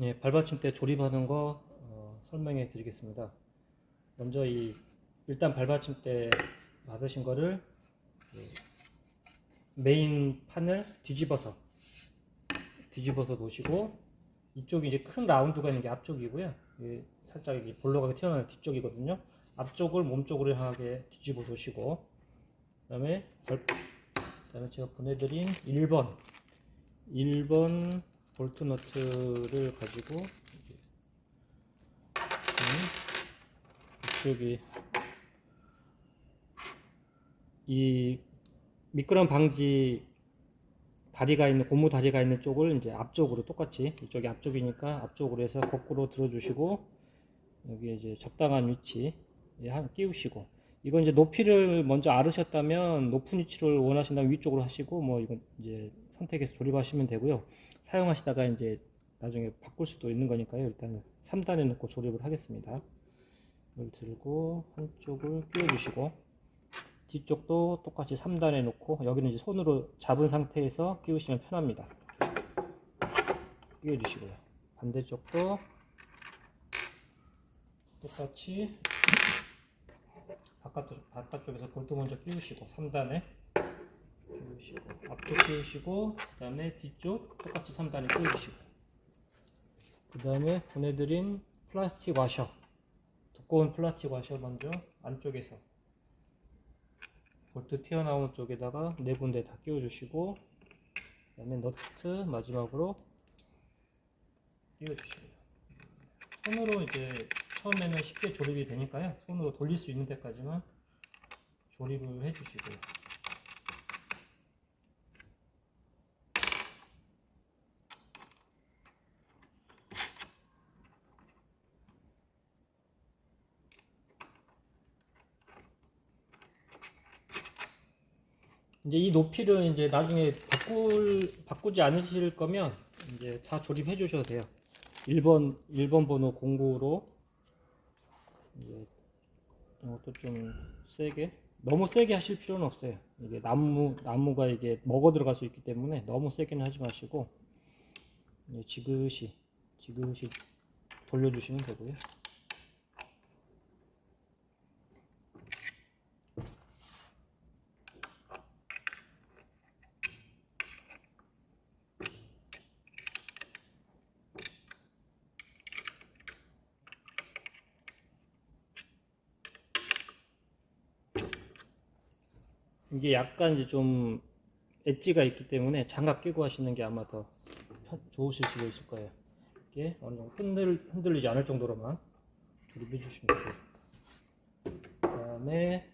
예, 발받침대 조립하는 거 어, 설명해 드리겠습니다. 먼저 이 일단 발받침대 받으신 거를 그 메인 판을 뒤집어서 뒤집어서 놓으시고 이쪽이 이제 큰 라운드가 있는 게 앞쪽이고요. 이 살짝 이게 볼로가 튀어나오는 뒤쪽이거든요. 앞쪽을 몸쪽으로 향하게 뒤집어 놓으시고 그다음에 절- 그다음에 제가 보내드린 1번 1번 볼트 너트를 가지고 이쪽이 이 미끄럼 방지 다리가 있는 고무 다리가 있는 쪽을 이제 앞쪽으로 똑같이 이쪽이 앞쪽이니까 앞쪽으로 해서 거꾸로 들어주시고 여기 이제 적당한 위치 예, 한 끼우시고. 이건 이제 높이를 먼저 알으셨다면 높은 위치를 원하신다면 위쪽으로 하시고 뭐 이건 이제 선택해서 조립하시면 되고요. 사용하시다가 이제 나중에 바꿀 수도 있는 거니까요. 일단 3단에 놓고 조립을 하겠습니다. 이걸 들고 한쪽을 끼워 주시고 뒤쪽도 똑같이 3단에 놓고 여기는 이제 손으로 잡은 상태에서 끼우시면 편합니다. 끼워 주시고요. 반대쪽도 똑같이 바깥쪽, 바깥쪽에서 볼트 먼저 끼우시고 3단에 끼우시고 앞쪽 끼우시고 그 다음에 뒤쪽 똑같이 3단에 끼우시고. 그 다음에 보내드린 플라스틱 와셔. 두꺼운 플라스틱 와셔 먼저 안쪽에서 볼트 튀어나오는 쪽에다가 네 군데 다 끼워주시고 그 다음에 너트 마지막으로 끼워주시고요. 손으로 이제 처음에는 쉽게 조립이 되니까요. 손으로 돌릴 수 있는 데까지만 조립을 해주시고요 이제 이 높이를 이제 나중에 바꿀 바꾸지 않으실 거면 이제 다 조립해 주셔도 돼요. 1번 1번 번호 공구로 이제 이것도 좀 세게 너무 세게 하실 필요는 없어요. 이게 나무 나무가 이게 먹어 들어갈 수 있기 때문에 너무 세게는 하지 마시고 이제 지그시 지그시 돌려주시면 되고요. 이게 약간 이제 좀 엣지가 있기 때문에 장갑 끼고 하시는 게 아마 더 편- 좋으실 수도 있을 거예요. 이게 어느 정도 흔들, 흔들리지 않을 정도로만 조립해 주시면 되고 그 다음에